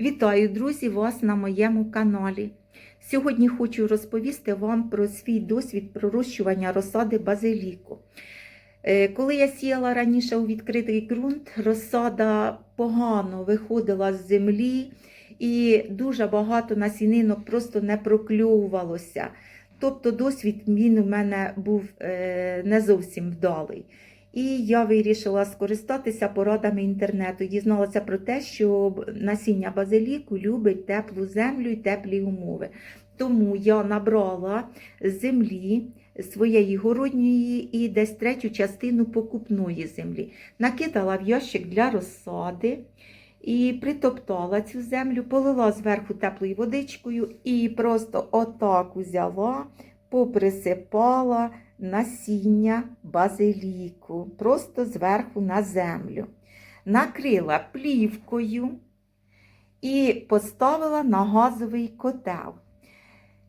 Вітаю, друзі, вас на моєму каналі. Сьогодні хочу розповісти вам про свій досвід пророщування розсади базиліку. Е, Коли я сіяла раніше у відкритий ґрунт, розсада погано виходила з землі і дуже багато насінинок просто не прокльовувалося. Тобто досвід він у мене був е, не зовсім вдалий. І я вирішила скористатися порадами інтернету. Дізналася про те, що насіння базиліку любить теплу землю і теплі умови. Тому я набрала землі своєї городньої і десь третю частину покупної землі. Накидала в ящик для розсади і притоптала цю землю, полила зверху теплою водичкою і просто отак узяла, поприсипала насіння базиліку, просто зверху на землю. Накрила плівкою і поставила на газовий котел.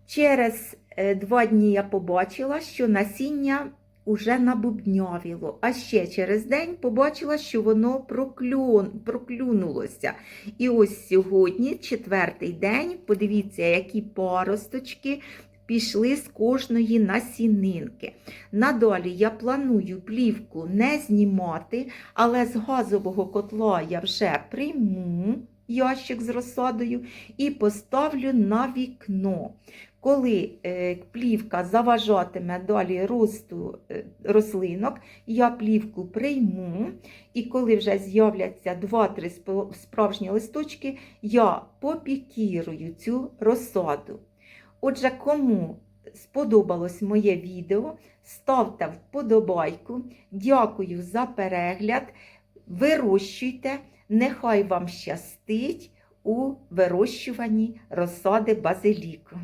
Через е, два дні я побачила, що насіння уже набубнявіло, а ще через день побачила, що воно проклюн, проклюнулося. І ось сьогодні, четвертий день, подивіться, які паросточки пішли з кожної насінинки. Надалі я планую плівку не знімати, але з газового котла я вже прийму ящик з розсадою і поставлю на вікно. Коли е, плівка заважатиме далі росту е, рослинок, я плівку прийму, і коли вже з'являться 2-3 справжні листочки, я попікірую цю розсаду. Отже, кому сподобалось моє відео, ставте вподобайку. Дякую за перегляд. Вирощуйте, нехай вам щастить у вирощуванні розсади базиліку.